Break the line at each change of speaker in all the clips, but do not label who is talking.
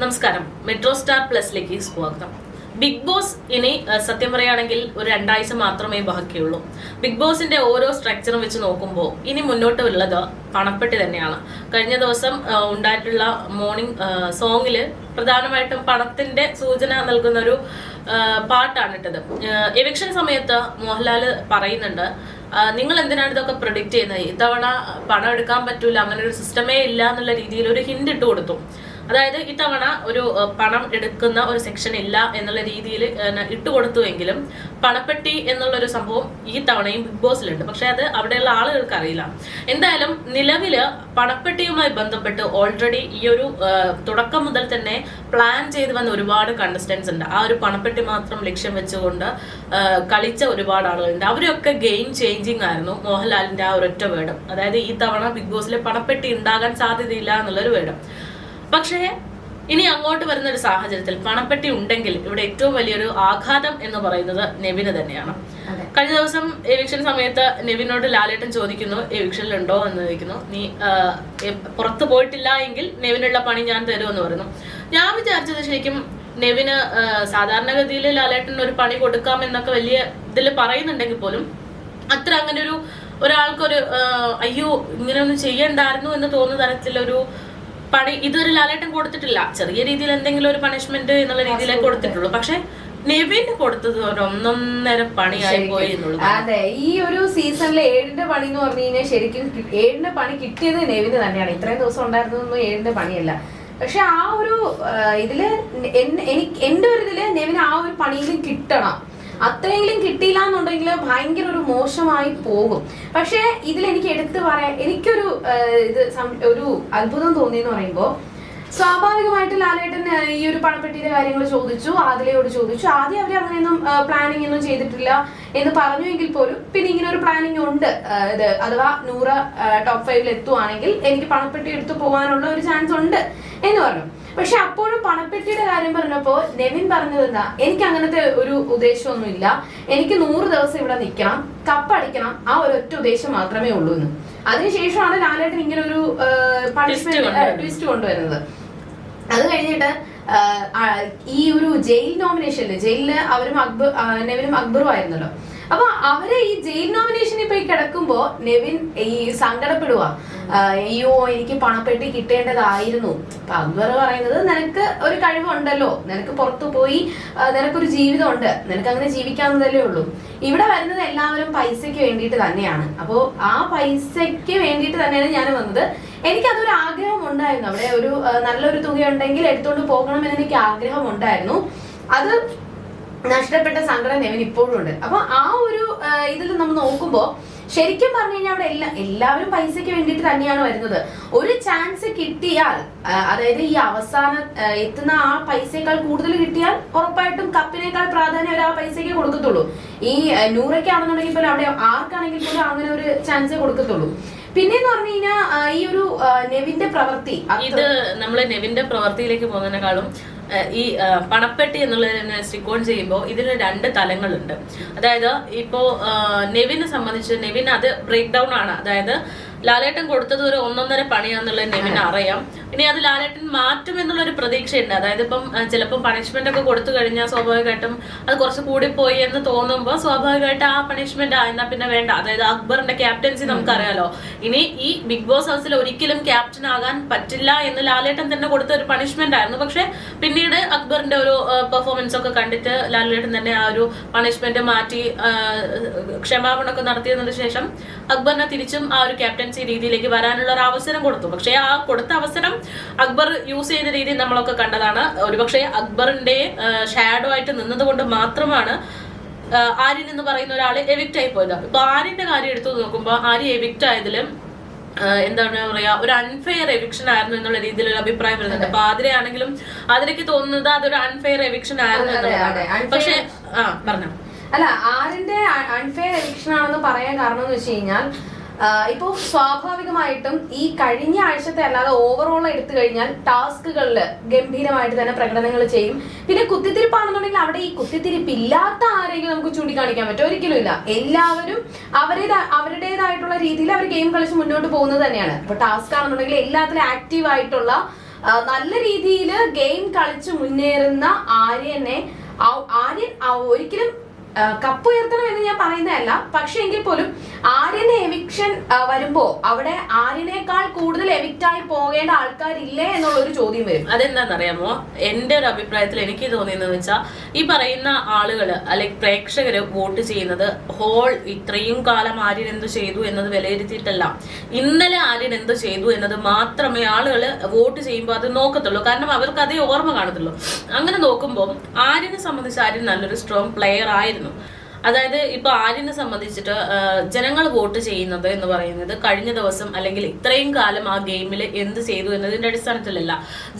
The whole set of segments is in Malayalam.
നമസ്കാരം. മെട്രോ സ്റ്റാർ പ്ലസിലേക്ക് സ്വാഗതം. ബിഗ് ബോസ് ഇനി സത്യം പറയുകയാണെങ്കിൽ ഒരു രണ്ടാഴ്ച മാത്രമേ ബാക്കിയുള്ളൂ. ബിഗ് ബോസിന്റെ ഓരോ സ്ട്രക്ചറും വെച്ച് നോക്കുമ്പോൾ ഇനി മുന്നോട്ട് ഉള്ളത് പണപ്പെട്ടി തന്നെയാണ്. കഴിഞ്ഞ ദിവസം ഉണ്ടായിട്ടുള്ള മോർണിംഗ് സോങ്ങിൽ പ്രധാനമായിട്ടും പണത്തിന്റെ സൂചന നൽകുന്ന ഒരു പാട്ടാണ് ഇട്ടത്. എവിക്ഷൻ സമയത്ത് മോഹൻലാൽ പറയുന്നുണ്ട് നിങ്ങൾ എന്തിനാണ് ഇതൊക്കെ പ്രൊഡിക്റ്റ് ചെയ്യുന്നത്? ഇത്തവണ പണം എടുക്കാൻ പറ്റൂല അങ്ങനെ ഒരു സിസ്റ്റമേ ഇല്ല എന്നുള്ള രീതിയിൽ ഒരു ഹിന്റ് ഇട്ട് കൊടുത്തു. അതായത് ഇത്തവണ ഒരു പണം എടുക്കുന്ന ഒരു സെക്ഷൻ ഇല്ല എന്നുള്ള രീതിയിൽ ഇട്ടുകൊടുത്തുവെങ്കിലും പണപ്പെട്ടി എന്നുള്ള ഒരു സംഭവം ഈ തവണയും ബിഗ് ബോസിലുണ്ട് പക്ഷെ അത് അവിടെയുള്ള ആളുകൾക്ക് അറിയില്ല. എന്തായാലും നിലവിൽ പണപ്പെട്ടിയുമായി ബന്ധപ്പെട്ട് ഓൾറെഡി ഈ ഒരു തുടക്കം മുതൽ തന്നെ പ്ലാൻ ചെയ്ത് വന്ന ഒരുപാട് കണ്ടസ്റ്റൻസ് ഉണ്ട്. ആ ഒരു പണപ്പെട്ടി മാത്രം ലക്ഷ്യം വെച്ചുകൊണ്ട് കളിച്ച ഒരുപാട് ആളുകളുണ്ട്. അവരൊക്കെ ഗെയിം ചേഞ്ചിങ് ആയിരുന്നു. മോഹൻലാലിന്റെ ആ ഒരൊറ്റ വേർഡ്. അതായത് ഈ തവണ ബിഗ് ബോസിലെ പണപ്പെട്ടി ഉണ്ടാകാൻ സാധ്യതയില്ല എന്നുള്ളൊരു വേർഡ്. പക്ഷേ ഇനി അങ്ങോട്ട് വരുന്ന ഒരു സാഹചര്യത്തിൽ പണപ്പെട്ടി ഉണ്ടെങ്കിൽ ഇവിടെ ഏറ്റവും വലിയൊരു ആഘാതം എന്ന് പറയുന്നത് നെവിന് തന്നെയാണ്. കഴിഞ്ഞ ദിവസം എവിക്ഷൻ സമയത്ത് നെവിനോട് ലാലേട്ടൻ ചോദിക്കുന്നു എവിക്ഷനിൽ ഉണ്ടോ? എന്ന് ചോദിക്കുന്നു. നീ പുറത്തു പോയിട്ടില്ല എങ്കിൽ നെവിനുള്ള പണി ഞാൻ തരുമെന്ന് പറയുന്നു. ഞാൻ വിചാരിച്ചത് ശരിക്കും നെവിന് സാധാരണഗതിയിൽ ലാലേട്ടൻ ഒരു പണി കൊടുക്കാം എന്നൊക്കെ വലിയ ഇതിൽ പറയുന്നുണ്ടെങ്കിൽ പോലും അത്ര അങ്ങനെ ഒരു ഒരാൾക്കൊരു അയ്യോ ഇങ്ങനെയൊന്നും ചെയ്യണ്ടായിരുന്നു എന്ന് തോന്നുന്ന തരത്തിലൊരു പണി ഇതൊരു ലാലേട്ടൻ കൊടുത്തിട്ടില്ല. ചെറിയ രീതിയിൽ എന്തെങ്കിലും ഒരു പണിഷ്മെന്റ് എന്നുള്ള രീതിയിലേ കൊടുത്തിട്ടുള്ളൂ. പക്ഷെ നെവിന് കൊടുത്തത് ഒന്നൊന്നര പണിയായി പോയി എന്നുള്ളത്
അതെ ഈ ഒരു സീസണിലെ ഏഴിന്റെ പണി എന്ന് പറഞ്ഞു കഴിഞ്ഞാൽ ശരിക്കും ഏഴിന്റെ പണി കിട്ടിയത് നെവിന് തന്നെയാണ്. ഇത്രയും ദിവസം ഉണ്ടായിരുന്നതൊന്നും ഏഴിന്റെ പണിയല്ല. പക്ഷെ ആ ഒരു ഇതിൽ എനിക്ക് എന്റെ ഒരു ഇതിൽ നെവിന് ആ ഒരു പണിയിലും കിട്ടണം. അത്രയെങ്കിലും കിട്ടിയില്ല എന്നുണ്ടെങ്കിൽ ഭയങ്കര ഒരു മോശമായി പോകും. പക്ഷേ ഇതിൽ എനിക്ക് എടുത്തു പറയാൻ എനിക്കൊരു ഇത് ഒരു അത്ഭുതം തോന്നിയെന്ന് പറയുമ്പോൾ സ്വാഭാവികമായിട്ട് ലാലേട്ടൻ ഈ ഒരു പണപ്പെട്ടിയുടെ കാര്യങ്ങൾ ചോദിച്ചു ആദിലയോട് ചോദിച്ചു. ആദ്യം അവർ അങ്ങനെയൊന്നും പ്ലാനിങ് ഒന്നും ചെയ്തിട്ടില്ല എന്ന് പറഞ്ഞുവെങ്കിൽ പോലും പിന്നെ ഇങ്ങനെ ഒരു പ്ലാനിങ് ഉണ്ട്. ഇത് അഥവാ നൂറ് ടോപ്പ് ഫൈവിൽ എത്തുവാണെങ്കിൽ എനിക്ക് പണപ്പെട്ടി എടുത്തു പോകാനുള്ള ഒരു ചാൻസ് ഉണ്ട് എന്ന് പറഞ്ഞു. പക്ഷെ അപ്പോഴും പണപ്പെട്ടിയുടെ കാര്യം പറഞ്ഞപ്പോ നെവിൻ പറഞ്ഞത് എന്താ? എനിക്ക് അങ്ങനത്തെ ഒരു ഉദ്ദേശമൊന്നും ഇല്ല എനിക്ക് നൂറ് ദിവസം ഇവിടെ നിൽക്കണം. കപ്പടിക്കണം. ആ ഒരു ഒറ്റ ഉദ്ദേശം മാത്രമേ ഉള്ളൂ എന്ന്. അതിനുശേഷമാണ് ലാലേട്ടൻ ഇങ്ങനെ ഒരു പണിഷ്മെന്റ്
കൊണ്ടുവരുന്നത്.
ട്വിസ്റ്റ് കൊണ്ടുവരുന്നത്. അത് കഴിഞ്ഞിട്ട് ആ, ആ, ഈ ഒരു ജയിൽ നോമിനേഷനിൽ ജയിലിൽ അവരും അക്ബർ നെവിനും അക്ബറും ആയിരുന്നല്ലോ. അപ്പൊ അവരെ ഈ ജയിൽ നോമിനേഷനിൽ പോയി കിടക്കുമ്പോ നെവിൻ ഈ സങ്കടപ്പെടുക അയ്യോ എനിക്ക് പണപ്പെട്ടി കിട്ടേണ്ടതായിരുന്നു. അപ്പൊ അക്ബർ പറയുന്നത് നിനക്ക് ഒരു കഴിവുണ്ടല്ലോ. നിനക്ക് പുറത്തു പോയി നിനക്കൊരു ജീവിതമുണ്ട്. നിനക്ക് അങ്ങനെ ജീവിക്കാവുന്നതല്ലേ ഉള്ളൂ. ഇവിടെ വരുന്നത് എല്ലാവരും പൈസയ്ക്ക് വേണ്ടിയിട്ട് തന്നെയാണ്. അപ്പോ ആ പൈസയ്ക്ക് വേണ്ടിയിട്ട് തന്നെയാണ് ഞാൻ വന്നത്. എനിക്ക് അതൊരു ആഗ്രഹം ഉണ്ടായിരുന്നു അവിടെ ഒരു നല്ലൊരു തുക ഉണ്ടെങ്കിൽ എടുത്തുകൊണ്ട് പോകണമെന്ന് എനിക്ക് ആഗ്രഹം ഉണ്ടായിരുന്നു അത് നഷ്ടപ്പെട്ട സങ്കടം നെവിൻ ഇപ്പോഴും ഉണ്ട്. അപ്പൊ ആ ഒരു ഇതിൽ നമ്മൾ നോക്കുമ്പോ ശരിക്കും പറഞ്ഞു കഴിഞ്ഞാൽ അവിടെ എല്ലാ എല്ലാവരും പൈസയ്ക്ക് വേണ്ടിട്ട് തന്നെയാണ് വരുന്നത്. ഒരു ചാൻസ് കിട്ടിയാൽ അതായത് ഈ അവസാനം എത്തുന്ന ആ പൈസയേക്കാൾ കൂടുതൽ കിട്ടിയാൽ ഉറപ്പായിട്ടും കപ്പിനേക്കാൾ പ്രാധാന്യം അവർ ആ പൈസയ്ക്ക് കൊടുക്കത്തുള്ളൂ. ഈ നൂറയ്ക്കാണെന്നുണ്ടെങ്കിൽ പോലും അവിടെ ആർക്കാണെങ്കിൽ പോലും അങ്ങനെ ഒരു ചാൻസ് കൊടുക്കത്തുള്ളൂ. പിന്നെന്ന് പറഞ്ഞു കഴിഞ്ഞാൽ ഈ ഒരു നെവിന്റെ പ്രവൃത്തി
ഇത് നമ്മൾ നെവിന്റെ പ്രവൃത്തിയിലേക്ക് പോകുന്നതിനേക്കാളും ഈ പണപ്പെട്ടി എന്നുള്ളതിനെ സ്റ്റിക്കോൺ ചെയ്യുമ്പോൾ ഇതിന് രണ്ട് തലങ്ങളുണ്ട്. അതായത് ഇപ്പോ നെവിനെ സംബന്ധിച്ച് നെവിൻ അത് ബ്രേക്ക് ഡൗൺ ആണ്. അതായത് ലാലേട്ടൻ കൊടുത്തത് ഒരു ഒന്നൊന്നര പണിയാന്നുള്ളത് നെവിന് അറിയാം. ഇനി അത് ലാലേട്ടൻ മാറ്റും എന്നുള്ള ഒരു പ്രതീക്ഷയുണ്ട്. അതായത് ഇപ്പം ചിലപ്പോൾ ചിലപ്പം പണിഷ്മെന്റ് ഒക്കെ കൊടുത്തു കഴിഞ്ഞാൽ സ്വാഭാവികമായിട്ടും അത് കുറച്ച് കൂടിപ്പോയി എന്ന് തോന്നുമ്പോൾ സ്വാഭാവികമായിട്ട് ആ പണിഷ്മെന്റ് ആ എന്നാ പിന്നെ വേണ്ട. അതായത് അക്ബറിന്റെ ക്യാപ്റ്റൻസി നമുക്കറിയാലോ. ഇനി ഈ ബിഗ് ബോസ് ഹൗസിൽ ഒരിക്കലും ക്യാപ്റ്റൻ ആകാൻ പറ്റില്ല എന്ന് ലാലേട്ടൻ തന്നെ കൊടുത്ത ഒരു പണിഷ്മെന്റ് ആയിരുന്നു. പക്ഷെ പിന്നീട് അക്ബറിന്റെ ഒരു പെർഫോമൻസ് ഒക്കെ കണ്ടിട്ട് ലാലേട്ടൻ തന്നെ ആ ഒരു പണിഷ്മെന്റ് മാറ്റി ക്ഷമാപണമൊക്കെ നടത്തിയതിനു ശേഷം അക്ബറിനെ തിരിച്ചും ആ ഒരു ക്യാപ്റ്റൻസി രീതിയിലേക്ക് വരാനുള്ള ഒരു അവസരം കൊടുത്തു. പക്ഷേ ആ കൊടുത്ത അവസരം അക്ബർ യൂസ് ചെയ്ത രീതി നമ്മളൊക്കെ കണ്ടതാണ്. ഒരുപക്ഷെ അക്ബറിന്റെ ഷാഡോ ആയിട്ട് നിന്നതുകൊണ്ട് മാത്രമാണ് ആര്യൻ എന്ന് പറയുന്ന ഒരാൾ എവിക്റ്റ് ആയി പോയത്. ഇപ്പൊ ആര്യന്റെ കാര്യം എടുത്തു നോക്കുമ്പോൾ ആര്യ എവിക്റ്റ് ആയതിലും എന്താണ് പറയാ ഒരു അൺഫെയർ എവിക്ഷൻ ആയിരുന്നു എന്നുള്ള രീതിയിൽ ഒരു അഭിപ്രായം വരുന്നുണ്ട്. അപ്പൊ ആതിരയാണെങ്കിലും ആതിരക്ക് തോന്നുന്നത് അതൊരു അൺഫെയർ എവിക്ഷൻ ആയിരുന്നു എന്നുള്ളതാണ്. പക്ഷെ ആ പറഞ്ഞു.
അല്ല ആരിന്റെ അൺഫെയർ എവിക്ഷൻ ആണെന്ന് പറയാൻ കാരണം എന്ന് വെച്ച് കഴിഞ്ഞാൽ ആ, ഇപ്പൊ സ്വാഭാവികമായിട്ടും ഈ കഴിഞ്ഞ ആഴ്ചത്തെ അല്ലാതെ ഓവറോൾ എടുത്തു കഴിഞ്ഞാൽ ടാസ്കുകളിൽ ഗംഭീരമായിട്ട് തന്നെ പ്രകടനങ്ങൾ ചെയ്യും. പിന്നെ കുത്തിത്തിരിപ്പാണെന്നുണ്ടെങ്കിൽ അവിടെ ഈ കുത്തിത്തിരിപ്പ് ഇല്ലാത്ത ആരെങ്കിലും നമുക്ക് ചൂണ്ടിക്കാണിക്കാൻ പറ്റും. ഒരിക്കലും ഇല്ല. എല്ലാവരും അവരുടെ അവരുടേതായിട്ടുള്ള രീതിയിൽ അവർ ഗെയിം കളിച്ച് മുന്നോട്ട് പോകുന്നത് തന്നെയാണ്. ഇപ്പൊ ടാസ്ക് ആണെന്നുണ്ടെങ്കിൽ എല്ലാത്തിലും ആക്റ്റീവ് ആയിട്ടുള്ള നല്ല രീതിയിൽ ഗെയിം കളിച്ച് മുന്നേറുന്ന ആര്യനെ ആര്യൻ ഒരിക്കലും കപ്പ് ഉയർത്തണം എന്ന് ഞാൻ പറയുന്നതല്ല. പക്ഷെ എങ്കിൽ പോലും ആര്യന് എവിക്ഷൻ വരുമ്പോ അവിടെ ആര്യനേക്കാൾ കൂടുതൽ എവിക്റ്റ് ആയി പോകേണ്ട ആൾക്കാരില്ലേ എന്നുള്ള ഒരു ചോദ്യം വരും.
അതെന്താണെന്നറിയാമോ എന്റെ ഒരു അഭിപ്രായത്തിൽ എനിക്ക് തോന്നിയെന്ന് വെച്ചാൽ ഈ പറയുന്ന ആളുകൾ അല്ലെങ്കിൽ പ്രേക്ഷകർ വോട്ട് ചെയ്യുന്നത് ഹോൾ ഇത്രയും കാലം ആര്യൻ എന്ത് ചെയ്തു എന്നത് വിലയിരുത്തിയിട്ടല്ല. ഇന്നലെ ആര്യൻ എന്ത് ചെയ്തു എന്നത് മാത്രമേ ആളുകൾ വോട്ട് ചെയ്യുമ്പോൾ അത് നോക്കത്തുള്ളൂ. കാരണം അവർക്ക് അതേ ഓർമ്മ കാണത്തുള്ളൂ. അങ്ങനെ നോക്കുമ്പോൾ ആര്യനെ സംബന്ധിച്ച് ആര്യൻ നല്ലൊരു സ്ട്രോങ് പ്ലെയർ ആയിരുന്നു. comigo. അതായത് ഇപ്പൊ ആര്യനെ സംബന്ധിച്ചിട്ട് ജനങ്ങൾ വോട്ട് ചെയ്യുന്നത് എന്ന് പറയുന്നത് കഴിഞ്ഞ ദിവസം അല്ലെങ്കിൽ ഇത്രയും കാലം ആ ഗെയിമിൽ എന്ത് ചെയ്തു എന്നതിന്റെ അടിസ്ഥാനത്തിലല്ല.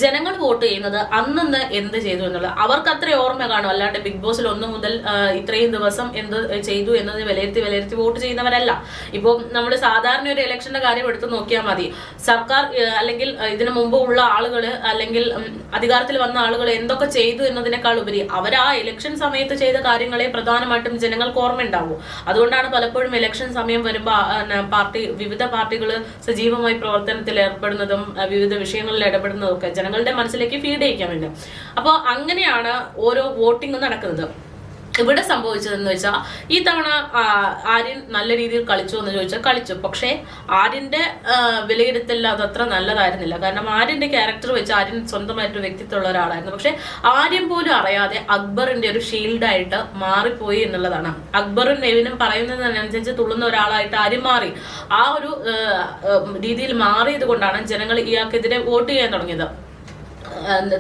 ജനങ്ങൾ വോട്ട് ചെയ്യുന്നത് അന്നന്ന് എന്ത് ചെയ്തു എന്നുള്ളത്. അവർക്ക് അത്ര ഓർമ്മ കാണും. അല്ലാണ്ട് ബിഗ് ബോസിൽ ഒന്നു മുതൽ ഇത്രയും ദിവസം എന്ത് ചെയ്തു എന്നത് വിലയിരുത്തി വിലയിരുത്തി വോട്ട് ചെയ്യുന്നവരല്ല. ഇപ്പോൾ നമ്മൾ സാധാരണ ഒരു ഇലക്ഷന്റെ കാര്യം എടുത്ത് നോക്കിയാൽ മതി. സർക്കാർ അല്ലെങ്കിൽ ഇതിനു മുമ്പ് ഉള്ള ആളുകൾ അല്ലെങ്കിൽ അധികാരത്തിൽ വന്ന ആളുകൾ എന്തൊക്കെ ചെയ്തു എന്നതിനേക്കാൾ ഉപരി അവർ ആ ഇലക്ഷൻ സമയത്ത് ചെയ്ത കാര്യങ്ങളെ പ്രധാനമായിട്ടും ജനങ്ങൾക്ക് ഓർമ്മയുണ്ടാവും. അതുകൊണ്ടാണ് പലപ്പോഴും ഇലക്ഷൻ സമയം വരുമ്പോൾ പാർട്ടി വിവിധ പാർട്ടികൾ സജീവമായി പ്രവർത്തനത്തിൽ ഏർപ്പെടുന്നതും വിവിധ വിഷയങ്ങളിൽ ഇടപെടുന്നതും ഒക്കെ ജനങ്ങളുടെ മനസ്സിലേക്ക് ഫീഡ് ചെയ്യിക്കാൻ വേണ്ടി. അപ്പോൾ അങ്ങനെയാണ് ഓരോ വോട്ടിംഗ് നടക്കുന്നത്. ഇവിടെ സംഭവിച്ചതെന്ന് വെച്ചാൽ ഈ തവണ ആര്യൻ നല്ല രീതിയിൽ കളിച്ചു എന്ന് ചോദിച്ചാൽ കളിച്ചു. പക്ഷേ ആര്യന്റെ വിലയിരുത്തൽ അത് അതത്ര നല്ലതായിരുന്നില്ല. കാരണം ആര്യന്റെ ക്യാരക്ടർ വെച്ച് ആര്യൻ സ്വന്തമായിട്ട് വ്യക്തിത്വമുള്ള ഒരാളായിരുന്നു. പക്ഷേ ആര്യൻ പോലും അറിയാതെ അക്ബറിന്റെ ഒരു ഷീൽഡായിട്ട് മാറിപ്പോയി എന്നുള്ളതാണ്. അക്ബറും നെവിനും പറയുന്നതിനനുസരിച്ച് തുള്ളുന്ന ഒരാളായിട്ട് ആര്യൻ മാറി. ആ ഒരു രീതിയിൽ മാറിയത് കൊണ്ടാണ് ജനങ്ങൾ ഇയാൾക്കെതിരെ വോട്ട് ചെയ്യാൻ തുടങ്ങിയത്.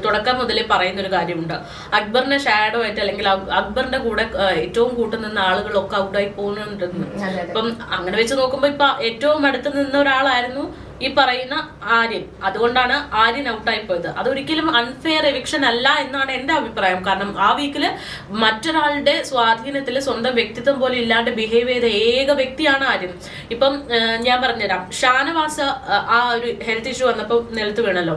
തുടക്കം മുതലേ പറയുന്ന ഒരു കാര്യമുണ്ട്. അക്ബറിന്റെ ഷാഡോ ആയിട്ട് അല്ലെങ്കിൽ അക്ബറിന്റെ കൂടെ ഏറ്റവും കൂട്ടു നിന്ന ആളുകളൊക്കെ ഔട്ടായി പോകുന്നുണ്ടെന്ന്. അപ്പം അങ്ങനെ വെച്ച് നോക്കുമ്പോ ഇപ്പൊ ഏറ്റവും അടുത്ത് നിന്ന ഒരാളായിരുന്നു ഈ പറയുന്ന ആര്യൻ. അതുകൊണ്ടാണ് ആര്യൻ ഔട്ടായി പോയത്. അതൊരിക്കലും അൺഫെയർ എവിക്ഷൻ അല്ല എന്നാണ് എന്റെ അഭിപ്രായം. കാരണം ആ വീക്കിൽ മറ്റൊരാളുടെ സ്വാധീനത്തിൽ സ്വന്തം വ്യക്തിത്വം പോലും ഇല്ലാണ്ട് ബിഹേവ് ചെയ്ത ഏക വ്യക്തിയാണ് ആര്യൻ. ഇപ്പം ഞാൻ പറഞ്ഞുതരാം. ഷാനവാസ് ആ, ആ ഒരു ഹെൽത്ത് ഇഷ്യൂ വന്നപ്പോൾ നിലത്ത് വീണല്ലോ.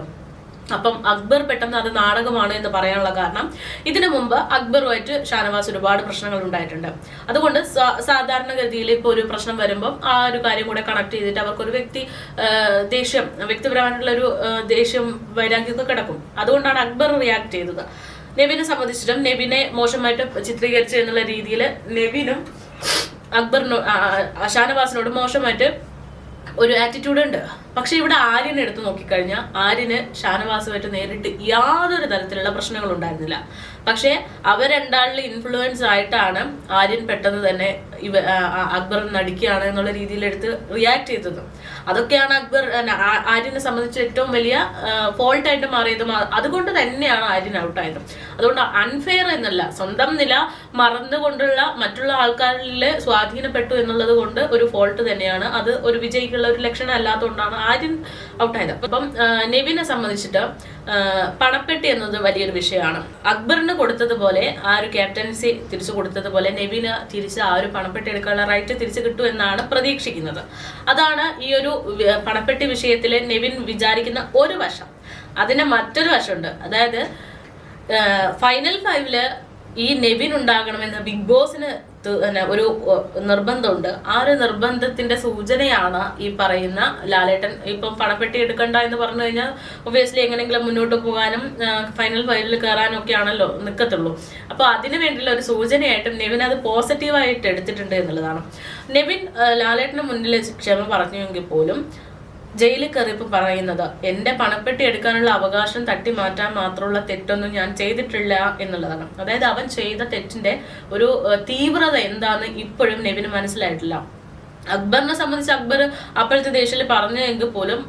അപ്പം അക്ബർ പെട്ടെന്ന് അത് നാടകമാണ് എന്ന് പറയാനുള്ള കാരണം. ഇതിനു മുമ്പ് അക്ബറുമായിട്ട് ഷാനവാസ് ഒരുപാട് പ്രശ്നങ്ങൾ ഉണ്ടായിട്ടുണ്ട്. അതുകൊണ്ട് സാധാരണഗതിയിൽ ഇപ്പോൾ ഒരു പ്രശ്നം വരുമ്പോൾ ആ ഒരു കാര്യം കൂടെ കണക്ട് ചെയ്തിട്ട് അവർക്കൊരു വ്യക്തി ദേഷ്യം വ്യക്തിപരമായിട്ടുള്ള ഒരു ദേഷ്യം വൈരാഗ്യമൊക്കെ കിടക്കും. അതുകൊണ്ടാണ് അക്ബർ റിയാക്ട് ചെയ്തത്. നെവിനെ സംബന്ധിച്ചിട്ടും നെവിനെ മോശമായിട്ട് ചിത്രീകരിച്ചു എന്നുള്ള രീതിയിൽ നെവിനും അക്ബറിനോ ഷാനവാസിനോട് മോശമായിട്ട് ഒരു ആറ്റിറ്റ്യൂഡ് ഉണ്ട്. പക്ഷെ ഇവിടെ ആര്യനെ എടുത്ത് നോക്കിക്കഴിഞ്ഞാൽ ആര്യന് ഷാനവാസുമായിട്ട് നേരിട്ട് യാതൊരു തരത്തിലുള്ള പ്രശ്നങ്ങളും ഉണ്ടായിരുന്നില്ല പക്ഷെ അവർ ഇൻഫ്ലുവൻസ് ആയിട്ടാണ് ആര്യൻ പെട്ടെന്ന് തന്നെ ഇവ അക്ബർ നടിക്കുകയാണ് എന്നുള്ള രീതിയിൽ എടുത്ത് റിയാക്ട് ചെയ്തത്. അതൊക്കെയാണ് അക്ബർ ആര്യനെ സംബന്ധിച്ച് ഏറ്റവും വലിയ ഫോൾട്ട് ആയിട്ട് മാറിയതും അതുകൊണ്ട് തന്നെയാണ് ആര്യൻ ഔട്ടായത് അതുകൊണ്ട് അൺഫെയർ എന്നല്ല സ്വന്തം നില മറന്നുകൊണ്ടുള്ള മറ്റുള്ള ആൾക്കാരിൽ സ്വാധീനപ്പെട്ടു എന്നുള്ളത് കൊണ്ട് ഒരു ഫോൾട്ട് തന്നെയാണ്. അത് ഒരു വിജയിക്കുള്ള ഒരു ലക്ഷണം അല്ലാത്തതുകൊണ്ടാണ് ആര്യൻ ഔട്ടായത് അപ്പം നെവിനെ സംബന്ധിച്ചിട്ട് പണപ്പെട്ടി എന്നത് വലിയൊരു വിഷയമാണ്. അക്ബറിന് കൊടുത്തതുപോലെ ആ ഒരു ക്യാപ്റ്റൻസി തിരിച്ചു കൊടുത്തതുപോലെ നെവിന് തിരിച്ച് ആ ഒരു പണപ്പെട്ടി എടുക്കാനുള്ള റൈറ്റ് തിരിച്ചു കിട്ടും എന്നാണ് പ്രതീക്ഷിക്കുന്നത്. അതാണ് ഈ ഒരു പണപ്പെട്ടി വിഷയത്തിൽ നെവിൻ വിചാരിക്കുന്ന ഒരു വശം. അതിന് മറ്റൊരു വശമുണ്ട്. അതായത് ഫൈനൽ ഫൈവിൽ ഈ നെവിൻ ഉണ്ടാകണമെന്ന് ബിഗ് ബോസിന് ഒരു നിർബന്ധമുണ്ട്. ആ ഒരു നിർബന്ധത്തിന്റെ സൂചനയാണ് ഈ പറയുന്ന ലാലേട്ടൻ ഇപ്പം പണപ്പെട്ടി എടുക്കണ്ട എന്ന് പറഞ്ഞു കഴിഞ്ഞാൽ ഒബിയസ്ലി എങ്ങനെയെങ്കിലും മുന്നോട്ട് പോകാനും ഫൈനൽ ഫൈനലിൽ കയറാനും ഒക്കെ ആണല്ലോ നിൽക്കത്തുള്ളൂ അപ്പോൾ അതിനു വേണ്ടിയുള്ള ഒരു സൂചനയായിട്ടും നെവിൻ അത് പോസിറ്റീവായിട്ട് എടുത്തിട്ടുണ്ട് എന്നുള്ളതാണ്. നെവിൻ ലാലേട്ടന് മുന്നിൽ ക്ഷമ പറഞ്ഞുവെങ്കിൽ പോലും ജയിലിൽ കയറിയപ്പോൾ പറയുന്നത് എന്റെ പണപ്പെട്ടി എടുക്കാനുള്ള അവകാശം തട്ടി മാറ്റാൻ മാത്രമുള്ള തെറ്റൊന്നും ഞാൻ ചെയ്തിട്ടില്ല എന്നുള്ളതാണ്. അതായത് അവൻ ചെയ്ത തെറ്റിന്റെ ഒരു തീവ്രത എന്താന്ന് ഇപ്പോഴും നെവിന് മനസ്സിലായിട്ടില്ല. അക്ബറിനെ സംബന്ധിച്ച് അക്ബർ അപ്പോഴത്തെ ദേഷ്യത്തിൽ പറഞ്ഞു എങ്കിൽ പോലും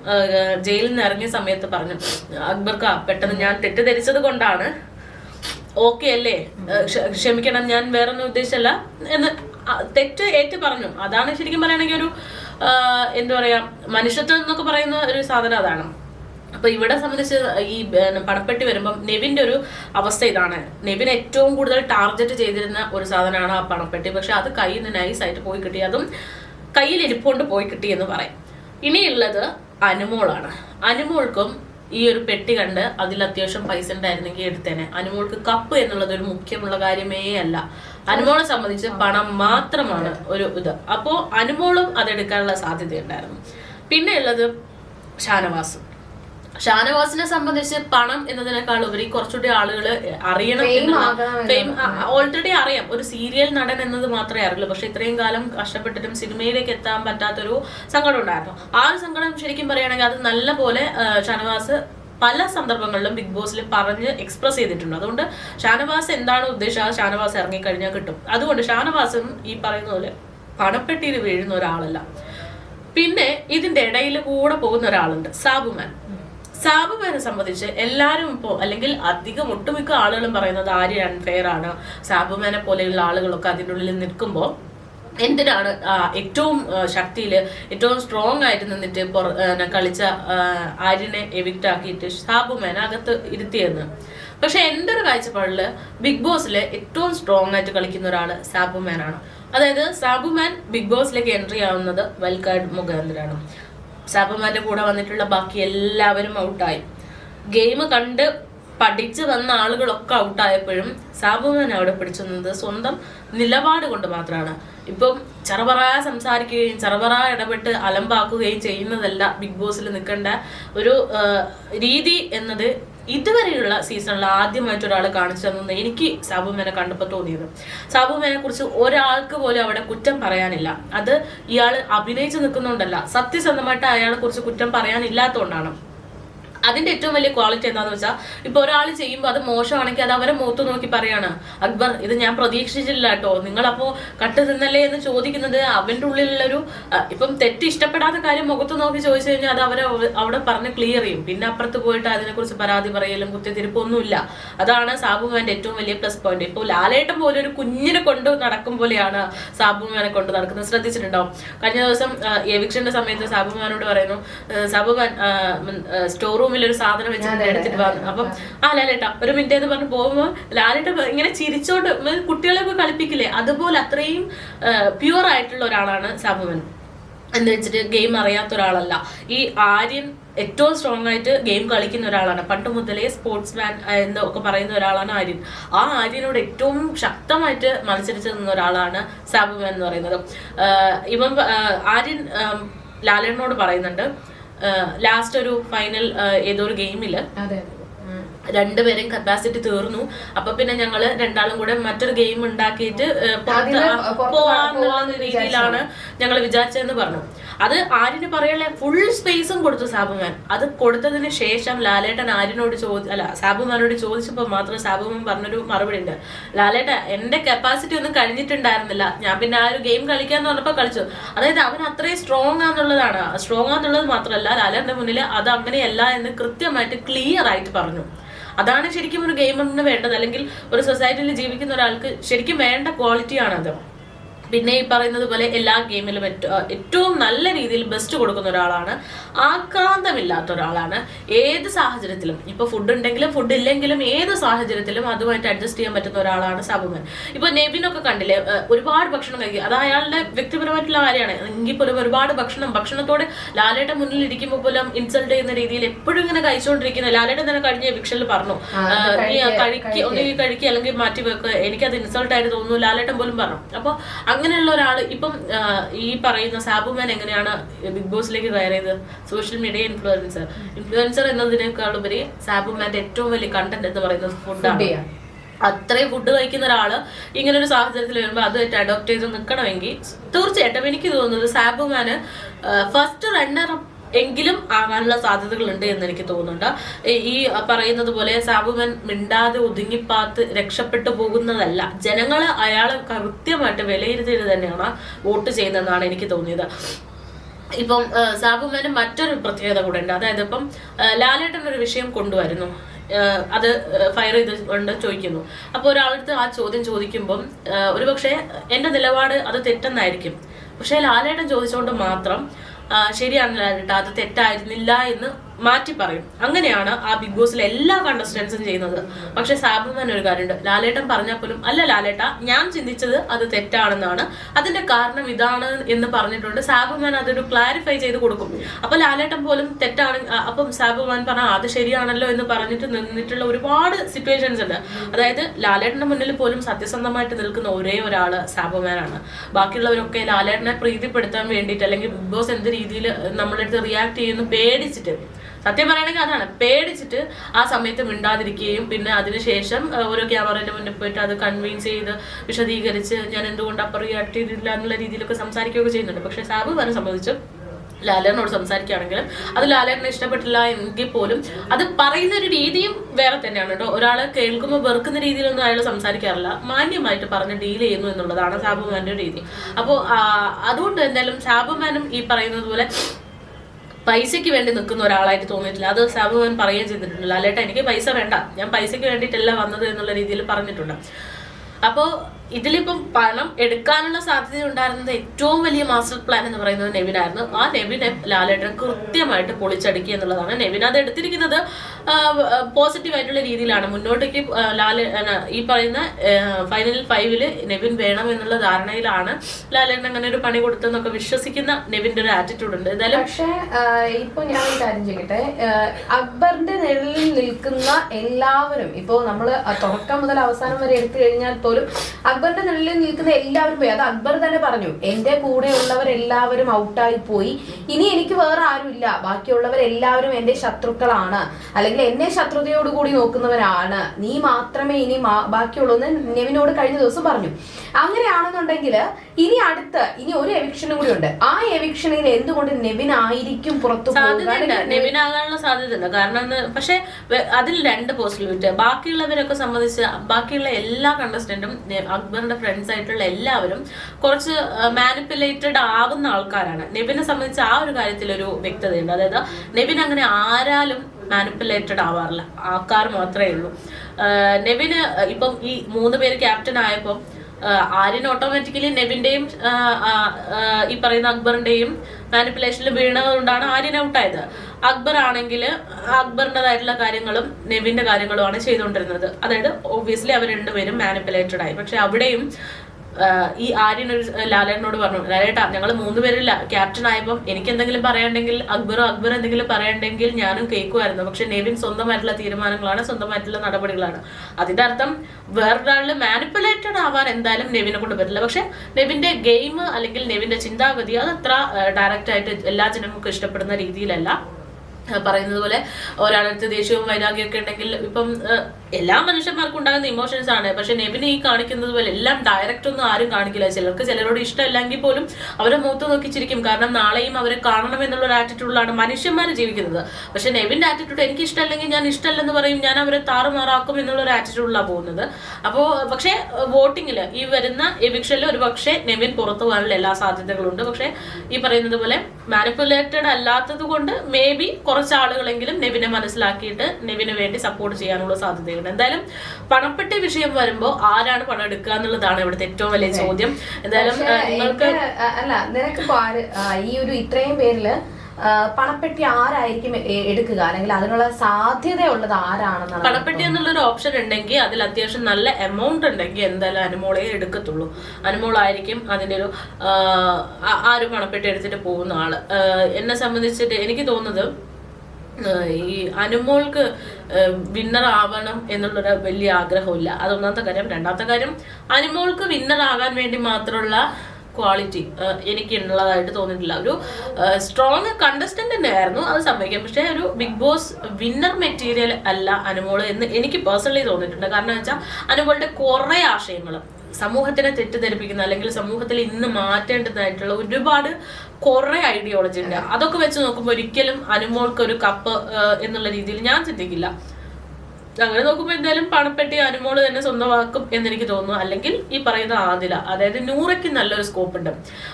ജയിലിൽ നിന്ന് ഇറങ്ങിയ സമയത്ത് പറഞ്ഞു അക്ബർക്ക് പെട്ടെന്ന് ഞാൻ തെറ്റിദ്ധരിച്ചത് കൊണ്ടാണ്. ഓക്കെ അല്ലേ? ക്ഷമിക്കണം ഞാൻ വേറൊന്നും ഉദ്ദേശിച്ചല്ല എന്ന് തെറ്റ് ഏറ്റു പറഞ്ഞു. അതാണ് ശരിക്കും പറയുകയാണെങ്കിൽ ഒരു എന്താ പറയാ മനുഷ്യത്വം എന്നൊക്കെ പറയുന്ന ഒരു സാധനം അതാണ്. അപ്പൊ ഇവിടെ സംബന്ധിച്ച് ഈ പണപ്പെട്ടി വരുമ്പം നെവിന്റെ ഒരു അവസ്ഥ ഇതാണ്. നെവിൻ ഏറ്റവും കൂടുതൽ ടാർഗറ്റ് ചെയ്തിരുന്ന ഒരു സാധനമാണ് ആ പണപ്പെട്ടി. പക്ഷെ അത് കയ്യിൽ നിന്ന് നൈസായിട്ട് പോയി കിട്ടി. അതും കയ്യിൽ ഇരിപ്പുകൊണ്ട് പോയി കിട്ടി എന്ന് പറയും. ഇനിയുള്ളത് അനുമോളാണ്. അനുമോൾക്കും ഈ ഒരു പെട്ടി കണ്ട് അതിൽ അത്യാവശ്യം പൈസ ഉണ്ടായിരുന്നെങ്കിൽ എടുത്തേനെ. അനുമോൾക്ക് കപ്പ് എന്നുള്ളത് ഒരു മുഖ്യമുള്ള കാര്യമേ അല്ല. അനുമോളെ സംബന്ധിച്ച് പണം മാത്രമാണ് ഒരു ഇത്. അപ്പോ അനുമോളും അതെടുക്കാനുള്ള സാധ്യതയുണ്ടായിരുന്നു. പിന്നെ ഉള്ളത് ഷാനവാസ്. ഷാനവാസിനെ സംബന്ധിച്ച് പണം എന്നതിനേക്കാൾ ഉപരി കുറച്ചുകൂടി ആളുകൾ അറിയണം ഫെയിം ഓൾറെഡി അറിയാം. ഒരു സീരിയൽ നടൻ എന്നത് മാത്രമേ അറിയുള്ളൂ. പക്ഷെ ഇത്രയും കാലം കഷ്ടപ്പെട്ടിട്ടും സിനിമയിലേക്ക് എത്താൻ പറ്റാത്തൊരു സങ്കടം ഉണ്ടായിരുന്നു. ആ ഒരു സങ്കടം ശരിക്കും പറയുകയാണെങ്കിൽ അത് നല്ല പോലെ ഷാനവാസ് പല സന്ദർഭങ്ങളിലും ബിഗ് ബോസിൽ പറഞ്ഞ് എക്സ്പ്രസ് ചെയ്തിട്ടുണ്ട്. അതുകൊണ്ട് ഷാനവാസ് എന്താണ് ഉദ്ദേശിച്ചത് ആ ഷാനവാസ് ഇറങ്ങിക്കഴിഞ്ഞാൽ കിട്ടും. അതുകൊണ്ട് ഷാനവാസും ഈ പറയുന്ന പോലെ പണപ്പെട്ടിയിൽ വീഴുന്ന ഒരാളല്ല. പിന്നെ ഇതിന്റെ ഇടയിൽ കൂടെ പോകുന്ന ഒരാളുണ്ട് സാബുമാൻ. സാബുമാനെ സംബന്ധിച്ച് എല്ലാവരും ഇപ്പോൾ അല്ലെങ്കിൽ അധികം ഒട്ടുമിക്ക ആളുകളും പറയുന്നത് ആര്യ അൺഫെയർ ആണ്. സാബുമാനെ പോലെയുള്ള ആളുകളൊക്കെ അതിനുള്ളിൽ നിൽക്കുമ്പോൾ എന്തിനാണ് ഏറ്റവും ശക്തിയിൽ ഏറ്റവും സ്ട്രോങ് ആയിട്ട് നിന്നിട്ട് കളിച്ച ആര്യനെ എവിക്റ്റ് ആക്കിയിട്ട് സാബുമാനെ അകത്ത് ഇരുത്തിയെന്ന്. പക്ഷെ എന്റെ ഒരു കാഴ്ചപ്പാടിൽ ബിഗ് ബോസിൽ ഏറ്റവും സ്ട്രോങ് ആയിട്ട് കളിക്കുന്ന ഒരാൾ സാബുമാനാണ് അതായത് സാബുമാൻ ബിഗ് ബോസിലേക്ക് എൻട്രി ആവുന്നത് വൽക്കാർഡ് മുഖാന്തരാണ്. സാബുമാന്റെ കൂടെ വന്നിട്ടുള്ള ബാക്കി എല്ലാവരും ഔട്ടായി ഗെയിം കണ്ട് പഠിച്ച് വന്ന ആളുകളൊക്കെ ഔട്ടായപ്പോഴും സാബുമൻ അവിടെ പിടിച്ചു നിന്നത് സ്വന്തം നിലപാട് കൊണ്ട് മാത്രമാണ് ഇപ്പം ചെറുപറ സംസാരിക്കുകയും ചെറുപറ ഇടപെട്ട് അലമ്പാക്കുകയും ചെയ്യുന്നതല്ല ബിഗ് ബോസിൽ നിൽക്കേണ്ട ഒരു രീതി എന്നത് ഇതുവരെയുള്ള സീസണിൽ ആദ്യമായിട്ട് ഒരാൾ കാണിച്ചു തന്നത് എനിക്ക് സാബുമേനെ കണ്ടപ്പോൾ തോന്നിയത്. സാബുമേനെ കുറിച്ച് ഒരാൾക്ക് പോലും അവിടെ കുറ്റം പറയാനില്ല. അത് ഇയാൾ അഭിനയിച്ചു നിൽക്കുന്നുണ്ടല്ല സത്യസന്ധമായിട്ട് അയാളെ കുറിച്ച് കുറ്റം പറയാനില്ലാത്തതുകൊണ്ടാണ് അതിന്റെ ഏറ്റവും വലിയ ക്വാളിറ്റി എന്താന്ന് വെച്ചാൽ ഇപ്പൊ ഒരാൾ ചെയ്യുമ്പോൾ അത് മോശമാണെങ്കിൽ അത് അവരെ മുഖത്ത് നോക്കി പറയാണ് അക്ബർ ഇത് ഞാൻ പ്രതീക്ഷിച്ചില്ല കേട്ടോ നിങ്ങളപ്പോ കട്ട് തിന്നല്ലേ എന്ന് ചോദിക്കുന്നത് അവന്റെ ഉള്ളിലുള്ളൊരു ഇപ്പം തെറ്റ് ഇഷ്ടപ്പെടാത്ത കാര്യം മുഖത്ത് നോക്കി ചോദിച്ചു കഴിഞ്ഞാൽ അത് അവരെ അവ- അവിടെ പറഞ്ഞ് ക്ലിയർ ചെയ്യും. പിന്നെ അപ്പുറത്ത് പോയിട്ട് അതിനെക്കുറിച്ച് പരാതി പറയലും കുത്തിത്തിരിപ്പൊന്നുമില്ല അതാണ് സാബുമാന്റെ ഏറ്റവും വലിയ പ്ലസ് പോയിന്റ് ഇപ്പോൾ ലാലേട്ടൻ പോലെ ഒരു കുഞ്ഞിനെ കൊണ്ട് നടക്കും പോലെയാണ് സാബുമാനെ കൊണ്ട് നടക്കുന്നത്. ശ്രദ്ധിച്ചിട്ടുണ്ടാവും കഴിഞ്ഞ ദിവസം എവിക്ഷന്റെ സമയത്ത് സാബുമാനോട് പറയുന്നു സാബുമാൻ സ്റ്റോർ റൂമിൽ ഒരു സാധനം വെച്ചിട്ട് എടുത്തിട്ട് വന്നു. അപ്പം ആ ലാലേട്ട ഒരു മിനിറ്റ് എന്ന് പറഞ്ഞ് പോകുമ്പോൾ ലാലേട്ട ഇങ്ങനെ ചിരിച്ചോണ്ട് കുട്ടികളെയൊക്കെ കളിപ്പിക്കില്ലേ? അതുപോലെ അത്രയും പ്യുവർ ആയിട്ടുള്ള ഒരാളാണ് സാബുമാൻ എന്ന് വെച്ചിട്ട് ഗെയിം അറിയാത്ത ഒരാളല്ല. ഈ ആര്യൻ ഏറ്റവും സ്ട്രോങ് ആയിട്ട് ഗെയിം കളിക്കുന്ന ഒരാളാണ്. പണ്ട് മുതലേ സ്പോർട്സ് സ്പോർട്സ്മാൻ എന്നൊക്കെ പറയുന്ന ഒരാളാണ് ആര്യൻ. ആ ആര്യനോട് ഏറ്റവും ശക്തമായിട്ട് മത്സരിച്ച് നിന്ന ഒരാളാണ് സാബുമാൻ എന്ന് പറയുന്നത്. ഇവൻ ആര്യൻ ലാലേട്ടനോട് പറയുന്നുണ്ട് ലാസ്റ്റ് ഒരു ഫൈനൽ ഏതോ ഒരു
ഗെയിമിൽ
രണ്ടുപേരും കപ്പാസിറ്റി തീർന്നു. അപ്പൊ പിന്നെ ഞങ്ങൾ രണ്ടാളും കൂടെ മറ്റൊരു ഗെയിം ഉണ്ടാക്കിയിട്ട് പുറത്ത് പോവാന്നുള്ള രീതിയിലാണ് ഞങ്ങൾ വിചാരിച്ചതെന്ന് പറഞ്ഞു. അത് ആര്യന് പറയാനുള്ള ഫുൾ സ്പേസും കൊടുത്തു സാബുമാൻ. അത് കൊടുത്തതിന് ശേഷം ലാലേട്ടൻ ആര്യനോട് ചോദി അല്ല സാബുമാനോട് ചോദിച്ചപ്പോൾ മാത്രം സാബുമാൻ പറഞ്ഞൊരു മറുപടി ഉണ്ട് ലാലേട്ട എന്റെ കപ്പാസിറ്റി ഒന്നും കഴിഞ്ഞിട്ടുണ്ടായിരുന്നില്ല. ഞാൻ പിന്നെ ആ ഒരു ഗെയിം കളിക്കാന്ന് പറഞ്ഞപ്പോൾ കളിച്ചു. അതായത് അവൻ അത്രയും സ്ട്രോങ് ആണെന്നുള്ളതാണ്. സ്ട്രോങ് ആണെന്നുള്ളത് മാത്രമല്ല ലാലേട്ടന്റെ മുന്നിൽ അത് അങ്ങനെയല്ല എന്ന് കൃത്യമായിട്ട് ക്ലിയർ ആയിട്ട് പറഞ്ഞു. അതാണ് ശരിക്കും ഒരു ഗെയിമറിന് വേണ്ടത്. അല്ലെങ്കിൽ ഒരു സൊസൈറ്റിയിൽ ജീവിക്കുന്ന ഒരാൾക്ക് ശരിക്കും വേണ്ട ക്വാളിറ്റിയാണത് പിന്നെ ഈ പറയുന്നത് പോലെ എല്ലാ ഗെയിമിലും ഏറ്റവും നല്ല രീതിയിൽ ബെസ്റ്റ് കൊടുക്കുന്ന ഒരാളാണ്. ആക്രാന്തമില്ലാത്ത ഒരാളാണ്. ഏത് സാഹചര്യത്തിലും. ഇപ്പൊ ഫുഡ് ഉണ്ടെങ്കിലും ഫുഡ് ഇല്ലെങ്കിലും ഏത് സാഹചര്യത്തിലും അതുമായിട്ട് അഡ്ജസ്റ്റ് ചെയ്യാൻ പറ്റുന്ന ഒരാളാണ് സബുമൻ. ഇപ്പൊ നെബിനൊക്കെ കണ്ടില്ലേ ഒരുപാട് ഭക്ഷണം കഴിക്കുക. അത് അയാളുടെ വ്യക്തിപരമായിട്ടുള്ള കാര്യമാണ്. എങ്കിൽ പോലും ഒരുപാട് ഭക്ഷണം ഭക്ഷണത്തോട് ലാലയുടെ മുന്നിൽ ഇരിക്കുമ്പോൾ പോലും ഇൻസൾട്ട് ചെയ്യുന്ന രീതിയിൽ എപ്പോഴും ഇങ്ങനെ കഴിച്ചുകൊണ്ടിരിക്കുന്ന ലാലയുടെ തന്നെ കഴിഞ്ഞ വിക്ഷനിൽ പറഞ്ഞു.
ആ,
"ആ, നീ
കഴിക്ക്,
കഴിക്കുക. ഒന്നുകിൽ കഴിക്കുക അല്ലെങ്കിൽ മാറ്റി വെക്കുക എനിക്കത് ഇൻസൾട്ട് ആയിട്ട് തോന്നുന്നു ലാലേട്ടൻ പോലും പറഞ്ഞു. അപ്പൊ അങ്ങനെയുള്ള ഒരാൾ ഇപ്പം ഈ പറയുന്ന സാബുമാൻ എങ്ങനെയാണ് ബിഗ് ബോസിലേക്ക് കയറിയത്? Social media influencer. ഇൻഫ്ലുവൻസർ എന്നതിനേക്കാൾ ഉപരി സാബുമാന്റെ ഏറ്റവും വലിയ കണ്ടന്റ് എന്ന് പറയുന്നത് ഫുഡാണ്
ആണ്.
അത്രയും ഫുഡ് കഴിക്കുന്ന ഒരാൾ ഇങ്ങനെ ഒരു സാഹചര്യത്തിൽ വരുമ്പോൾ അതുമായിട്ട് അഡോപ്റ്റ് ചെയ്ത് നിൽക്കണമെങ്കിൽ തീർച്ചയായിട്ടും എനിക്ക് തോന്നുന്നത് സാബുമാന് ഫസ്റ്റ് റണ്ണർ എങ്കിലും ആകാനുള്ള സാധ്യതകളുണ്ട് എന്ന് എനിക്ക് തോന്നുന്നുണ്ട്. ഈ- പറയുന്നത് പോലെ സാബുമൻ മിണ്ടാതെ ഒതുങ്ങിപ്പാത്ത് രക്ഷപ്പെട്ടു പോകുന്നതല്ല. ജനങ്ങൾ അയാളെ കൃത്യമായിട്ട് വിലയിരുത്തിയിട്ട് തന്നെയാണ് വോട്ട് ചെയ്യുന്നതെന്നാണ് എനിക്ക് തോന്നിയത്. ഇപ്പം സാബുമാന് മറ്റൊരു പ്രത്യേകത കൂടെ ഉണ്ട്. അതായത് ഇപ്പം ലാലേട്ടൻ ഒരു വിഷയം കൊണ്ടുവരുന്നു. അത് ഫയർ ചെയ്ത് കൊണ്ട് ചോദിക്കുന്നു. അപ്പോൾ ഒരാളടുത്ത് ആ ചോദ്യം ചോദിക്കുമ്പം ഒരുപക്ഷെ എന്റെ നിലപാട് അത് തെറ്റെന്നായിരിക്കും. പക്ഷേ ലാലേട്ടൻ ചോദിച്ചുകൊണ്ട് മാത്രം ആ, കേട്ടോ അത് തെറ്റായിരുന്നില്ല എന്ന് മാറ്റി പറയും. അങ്ങനെയാണ് ആ ബിഗ് ബോസിലെ എല്ലാ കണ്ടസ്റ്റൻസും ചെയ്യുന്നത്. പക്ഷെ സാബുമാൻ ഒരു കാര്യമുണ്ട്. ലാലേട്ടൻ പറഞ്ഞാൽ പോലും അല്ല ലാലേട്ട ഞാൻ ചിന്തിച്ചത് അത് തെറ്റാണെന്നാണ്. അതിന്റെ കാരണം ഇതാണ് എന്ന് പറഞ്ഞിട്ടുണ്ട്. സാബുമാൻ അതൊരു ക്ലാരിഫൈ ചെയ്ത് കൊടുക്കും. അപ്പൊ ലാലേട്ടൻ പോലും തെറ്റാണ് അപ്പം സാബുമാൻ പറഞ്ഞ അത് ശരിയാണല്ലോ എന്ന് പറഞ്ഞിട്ട് നിന്നിട്ടുള്ള ഒരുപാട് സിറ്റുവേഷൻസ് ഉണ്ട്. അതായത് ലാലേട്ടന്റെ മുന്നിൽ പോലും സത്യസന്ധമായിട്ട് നിൽക്കുന്ന ഒരേ ഒരാൾ സാബുമാനാണ് ബാക്കിയുള്ളവരൊക്കെ ലാലേട്ടനെ പ്രീതിപ്പെടുത്താൻ വേണ്ടിയിട്ട് അല്ലെങ്കിൽ ബിഗ് ബോസ് എന്ത് രീതിയിൽ നമ്മളെടുത്ത് റിയാക്ട് ചെയ്യുന്നു പേടിച്ചിട്ട്. സത്യം പറയുകയാണെങ്കിൽ അതാണ്. പേടിച്ചിട്ട് ആ സമയത്ത് മിണ്ടാതിരിക്കുകയും പിന്നെ അതിനുശേഷം ഓരോ ക്യാമറയുടെ മുന്നിൽ പോയിട്ട് അത് കൺവീൻസ് ചെയ്ത് വിശദീകരിച്ച് ഞാൻ എന്തുകൊണ്ട് അപ്പർ റിയാക്ട് ചെയ്തിട്ടില്ല എന്നുള്ള രീതിയിലൊക്കെ സംസാരിക്കുകയൊക്കെ ചെയ്യുന്നുണ്ട്. പക്ഷെ സാബു പറഞ്ഞ സംബന്ധിച്ച് ലാലേനോട് സംസാരിക്കുകയാണെങ്കിലും അത് ലാലേനെ ഇഷ്ടപ്പെട്ടില്ല എങ്കിൽ പോലും അത് പറയുന്ന ഒരു രീതിയും വേറെ തന്നെയാണ് കേട്ടോ. ഒരാളെ കേൾക്കുമ്പോൾ വെറുക്കുന്ന രീതിയിലൊന്നും അയാൾ സംസാരിക്കാറില്ല. മാന്യമായിട്ട് പറഞ്ഞ് ഡീൽ ചെയ്യുന്നു എന്നുള്ളതാണ് സാബുമാന്റെ രീതി. അപ്പോൾ അതുകൊണ്ട് എന്തായാലും സാബുമാനും ഈ പറയുന്നത് പോലെ പൈസയ്ക്ക് വേണ്ടി നിൽക്കുന്ന ഒരാളായിട്ട് തോന്നിയിട്ടില്ല. അത് സാബുമാൻ പറയുകയും ചെയ്തിട്ടുണ്ട് ലാലേട്ട എനിക്ക് പൈസ വേണ്ട. ഞാൻ പൈസയ്ക്ക് വേണ്ടിയിട്ടല്ല വന്നത് എന്നുള്ള രീതിയിൽ പറഞ്ഞിട്ടുണ്ട്. അപ്പോൾ ഇതിലിപ്പം പണം എടുക്കാനുള്ള സാധ്യത ഉണ്ടായിരുന്നത് ഏറ്റവും വലിയ മാസ്റ്റർ പ്ലാൻ എന്ന് പറയുന്നത് നെവിനായിരുന്നു. ആ നെവിനെ ലാലേട്ടൻ കൃത്യമായിട്ട് പൊളിച്ചടുക്കി എന്നുള്ളതാണ്. നെവിൻ അത് എടുത്തിരിക്കുന്നത് പോസിറ്റീവ് ആയിട്ടുള്ള രീതിയിലാണ്. മുന്നോട്ടേക്ക് ലാൽ ഈ പറയുന്ന ഫൈനൽ ഫൈവിൽ നെവിൻ വേണം എന്നുള്ള ധാരണയിലാണ് ലാലേട്ടൻ അങ്ങനെ ഒരു പണി കൊടുത്തെന്നൊക്കെ വിശ്വസിക്കുന്ന നെവിന്റെ ഒരു ആറ്റിറ്റ്യൂഡ് ഉണ്ട്. എന്തായാലും
പക്ഷേ ഇപ്പൊ ഞാൻ ഒരു കാര്യം ചെയ്യട്ടെ അക്ബറിന്റെ നിഴലിൽ നിൽക്കുന്ന എല്ലാവരും ഇപ്പോ നമ്മൾ ആ തുടക്കം മുതൽ അവസാനം വരെ എടുത്തു കഴിഞ്ഞാൽ പോലും അക്ബറിന്റെ നിഴലിൽ നിൽക്കുന്ന എല്ലാവരും പോയി. അത് അക്ബർ തന്നെ പറഞ്ഞു. എന്റെ കൂടെ ഉള്ളവരെല്ലാവരും ഔട്ടായി പോയി. ഇനി എനിക്ക് വേറെ ആരുമില്ല. ബാക്കിയുള്ളവരെല്ലാവരും എന്റെ ശത്രുക്കളാണ്. അല്ലെങ്കിൽ എന്നെ ശത്രുതയോട് കൂടി നോക്കുന്നവരാണ്. നീ മാത്രമേ ഇനി ബാക്കിയുള്ളൂ ബാക്കിയുള്ളൂന്ന് നെവിനോട് കഴിഞ്ഞ ദിവസം പറഞ്ഞു. അങ്ങനെയാണെന്നുണ്ടെങ്കിൽ ഇനി അടുത്ത് ഇനി ഒരു എവിക്ഷനും കൂടി ഉണ്ട്. ആ എവിക്ഷനിൽ എന്തുകൊണ്ട് നെവിൻ ആയിരിക്കും പുറത്തു നെവിനാകാനുള്ള
സാധ്യത
ഉണ്ട്
നെവിനാകാനുള്ള സാധ്യതയുണ്ട്. കാരണം എന്ന് പക്ഷെ അതിൽ രണ്ട് പോസിബിലിറ്റി ബാക്കിയുള്ളവരൊക്കെ സംബന്ധിച്ച് ബാക്കിയുള്ള എല്ലാ കണ്ടസ്റ്റന്റും അക്ബറിന്റെ ഫ്രണ്ട്സ് ആയിട്ടുള്ള എല്ലാവരും കുറച്ച് മാനിപ്പുലേറ്റഡ് ആവുന്ന ആൾക്കാരാണ്. നെവിനെ സംബന്ധിച്ച് ആ ഒരു കാര്യത്തിൽ ഒരു വ്യക്തതയുണ്ട്. അതായത് നെവിൻ അങ്ങനെ ആരാലും മാനിപ്പുലേറ്റഡ് ആവാറില്ല. ആൾക്കാർ മാത്രമേ ഉള്ളൂ. നെവിന് ഇപ്പം ഈ മൂന്ന് പേര് ക്യാപ്റ്റൻ ആയപ്പോൾ ആര്യൻ ഓട്ടോമാറ്റിക്കലി ആ, ഈ പറയുന്ന അക്ബറിന്റെയും മാനിപ്പുലേഷനിൽ വീണതുകൊണ്ടാണ് ആര്യൻ ഔട്ടായത് അക്ബർ ആണെങ്കിൽ അക്ബറിന്റെതായിട്ടുള്ള കാര്യങ്ങളും നെവിന്റെ കാര്യങ്ങളുമാണ് ചെയ്തുകൊണ്ടിരുന്നത്. അതായത് ഒബ്വിയസ്ലി അവർ രണ്ടുപേരും മാനിപ്പുലേറ്റഡ് ആയി. പക്ഷെ അവിടെയും ഈ ആര്യൻ ഒരു ലാലേട്ടനോട് പറഞ്ഞു ലാലേട്ടാ ഞങ്ങൾ മൂന്ന് പേരില്ല. ക്യാപ്റ്റൻ ആയപ്പോൾ എനിക്ക് എന്തെങ്കിലും പറയണ്ടെങ്കിൽ അക്ബറോ അക്ബർ എന്തെങ്കിലും പറയണ്ടെങ്കിൽ ഞാനും കേൾക്കുമായിരുന്നു പക്ഷെ നെവിൻ സ്വന്തമായിട്ടുള്ള തീരുമാനങ്ങളാണ് സ്വന്തമായിട്ടുള്ള നടപടികളാണ്. അതിന്റെ അർത്ഥം വേറൊരാളിൽ മാനിപ്പുലേറ്റഡ് ആവാൻ എന്തായാലും നെവിനെ കൊണ്ട് പറ്റില്ല. പക്ഷെ നെവിന്റെ ഗെയിം അല്ലെങ്കിൽ നെവിന്റെ ചിന്താഗതി അത് അത്ര ഡയറക്റ്റ് ആയിട്ട് എല്ലാ ജനങ്ങൾക്കും ഇഷ്ടപ്പെടുന്ന രീതിയിലല്ല. പറയുന്നത് പോലെ ഒരാളടുത്ത് ദേഷ്യവും വൈരാഗ്യമൊക്കെ ഉണ്ടെങ്കിൽ ഇപ്പം എല്ലാ മനുഷ്യന്മാർക്കും ഉണ്ടാകുന്ന ഇമോഷൻസ് ആണ്. പക്ഷെ നെവിനെ ഈ കാണിക്കുന്നത് പോലെ എല്ലാം ഡയറക്റ്റ് ഒന്നും ആരും കാണിക്കില്ല. ചിലർക്ക് ചിലരോട് ഇഷ്ടമല്ലെങ്കിൽ പോലും അവരെ മുഖത്ത് നോക്കിച്ചിരിക്കും കാരണം നാളെയും അവരെ കാണണം എന്നുള്ള ഒരു ആറ്റിറ്റ്യൂഡിലാണ് മനുഷ്യന്മാർ ജീവിക്കുന്നത്. പക്ഷെ നെവിന്റെ ആറ്റിറ്റ്യൂഡ് എനിക്ക് ഇഷ്ടമല്ലെങ്കിൽ ഞാൻ ഇഷ്ടമല്ലെന്ന് പറയും. ഞാൻ അവരെ താറുമാറാക്കും എന്നുള്ള ഒരു ആറ്റിറ്റ്യൂഡിലാണ് പോകുന്നത്. അപ്പോൾ പക്ഷേ വോട്ടിങ്ങിൽ ഈ വരുന്ന എവിക്ഷനിൽ ഒരു പക്ഷേ നെവിൻ പുറത്തു പോകാനുള്ള എല്ലാ സാധ്യതകളും ഉണ്ട് പക്ഷേ ഈ പറയുന്നത് പോലെ മാനിപ്പുലേറ്റഡ് അല്ലാത്തത് കൊണ്ട് മേ ബി കുറച്ച് ആളുകളെങ്കിലും നെവിനെ മനസ്സിലാക്കിയിട്ട് നെവിന് വേണ്ടി സപ്പോർട്ട് ചെയ്യാനുള്ള സാധ്യതയുണ്ട് എന്തായാലും പണപ്പെട്ടി വിഷയം വരുമ്പോ ആരാണ് പണം എടുക്കുക എന്നുള്ളതാണ് ഇവിടുത്തെ ഏറ്റവും വലിയ ചോദ്യം. എന്തായാലും നിങ്ങൾക്ക്
അല്ല നിനക്കിപ്പോ ഈ ഒരു ഇത്രയും പേരിൽ പണപ്പെട്ടി ആരായിരിക്കും എടുക്കുക? അല്ലെങ്കിൽ അതിനുള്ള സാധ്യത ഉള്ളത് ആരാണെന്നാണ്
പണപ്പെട്ടി എന്നുള്ളൊരു ഓപ്ഷൻ ഉണ്ടെങ്കിൽ അതിൽ അത്യാവശ്യം നല്ല എമൗണ്ട് ഉണ്ടെങ്കിൽ എന്തായാലും അനുമോളെ എടുക്കത്തുള്ളൂ. അനുമോളായിരിക്കും അതിന്റെ ഒരു ആ, ഒരു പണപ്പെട്ടി എടുത്തിട്ട് പോകുന്ന ആൾ. എന്നെ സംബന്ധിച്ചിട്ട് എനിക്ക് തോന്നുന്നത് ഈ അനുമോൾക്ക് വിന്നർ ആവണം എന്നുള്ളൊരു വലിയ ആഗ്രഹമില്ല അതൊന്നാമത്തെ കാര്യം. രണ്ടാമത്തെ കാര്യം അനുമോൾക്ക് വിന്നർ ആകാൻ വേണ്ടി മാത്രമുള്ള ക്വാളിറ്റി എനിക്ക് ഉള്ളതായിട്ട് തോന്നിയിട്ടില്ല. ഒരു സ്ട്രോങ് കണ്ടസ്റ്റന്റ് തന്നെയായിരുന്നു അത് സംഭവിക്കാം പക്ഷേ ഒരു ബിഗ് ബോസ് വിന്നർ മെറ്റീരിയൽ അല്ല അനുമോൾ എന്ന് എനിക്ക് പേഴ്സണലി തോന്നിയിട്ടുണ്ട്. കാരണം വെച്ചാൽ അനുമോളുടെ കുറേ ആശയങ്ങൾ സമൂഹത്തിനെ തെറ്റിദ്ധരിപ്പിക്കുന്ന അല്ലെങ്കിൽ സമൂഹത്തിൽ ഇന്ന് മാറ്റേണ്ടതായിട്ടുള്ള ഒരുപാട് കുറേ ഐഡിയോളജി ഉണ്ട്. അതൊക്കെ വെച്ച് നോക്കുമ്പോൾ ഒരിക്കലും അനുമോൾക്ക് ഒരു കപ്പ് എന്നുള്ള രീതിയിൽ ഞാൻ ചിന്തിക്കില്ല. അങ്ങനെ നോക്കുമ്പോൾ എന്തായാലും പണപ്പെട്ടി അനുമോൾ തന്നെ സ്വന്തമാക്കും എന്ന് എനിക്ക് തോന്നുന്നു. അല്ലെങ്കിൽ ഈ പറയുന്ന ആദില അതായത് നൂറയ്ക്ക് നല്ലൊരു സ്കോപ്പ് ഉണ്ട്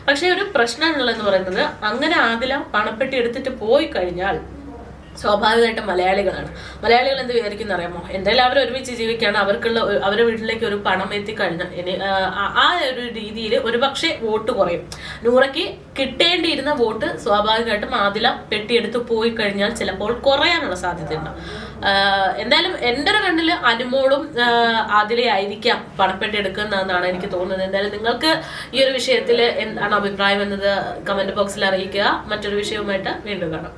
പക്ഷേ ഒരു പ്രശ്നമുള്ളതെന്ന് പറയുന്നത് അങ്ങനെ ആദില പണപ്പെട്ടി എടുത്തിട്ട് പോയി കഴിഞ്ഞാൽ സ്വാഭാവികമായിട്ടും മലയാളികളാണ്. മലയാളികൾ എന്ത് വിചാരിക്കുന്ന അറിയാമോ? എന്തായാലും അവർ ഒരുമിച്ച് ജീവിക്കുകയാണ്. അവർക്കുള്ള അവരുടെ വീട്ടിലേക്ക് ഒരു പണം എത്തിക്കഴിഞ്ഞാൽ ഇനി ആ, ഒരു രീതിയിൽ ഒരുപക്ഷെ വോട്ട് കുറയും. നൂറയ്ക്ക് കിട്ടേണ്ടിയിരുന്ന വോട്ട് സ്വാഭാവികമായിട്ടും ആദില പെട്ടിയെടുത്ത് പോയി കഴിഞ്ഞാൽ ചിലപ്പോൾ കുറയാനുള്ള സാധ്യതയുണ്ട്. എന്തായാലും എന്റെ ഒരു കണ്ണിൽ അനുമോളും ആദിലയായിരിക്കാം പണപ്പെട്ടി എടുക്കുന്നതെന്നാണ് എനിക്ക് തോന്നുന്നത്. എന്തായാലും നിങ്ങൾക്ക് ഈ ഒരു വിഷയത്തിൽ എന്താണ് അഭിപ്രായം എന്നത് കമന്റ് ബോക്സിൽ അറിയിക്കുക. മറ്റൊരു വിഷയവുമായിട്ട് വീണ്ടും കാണാം.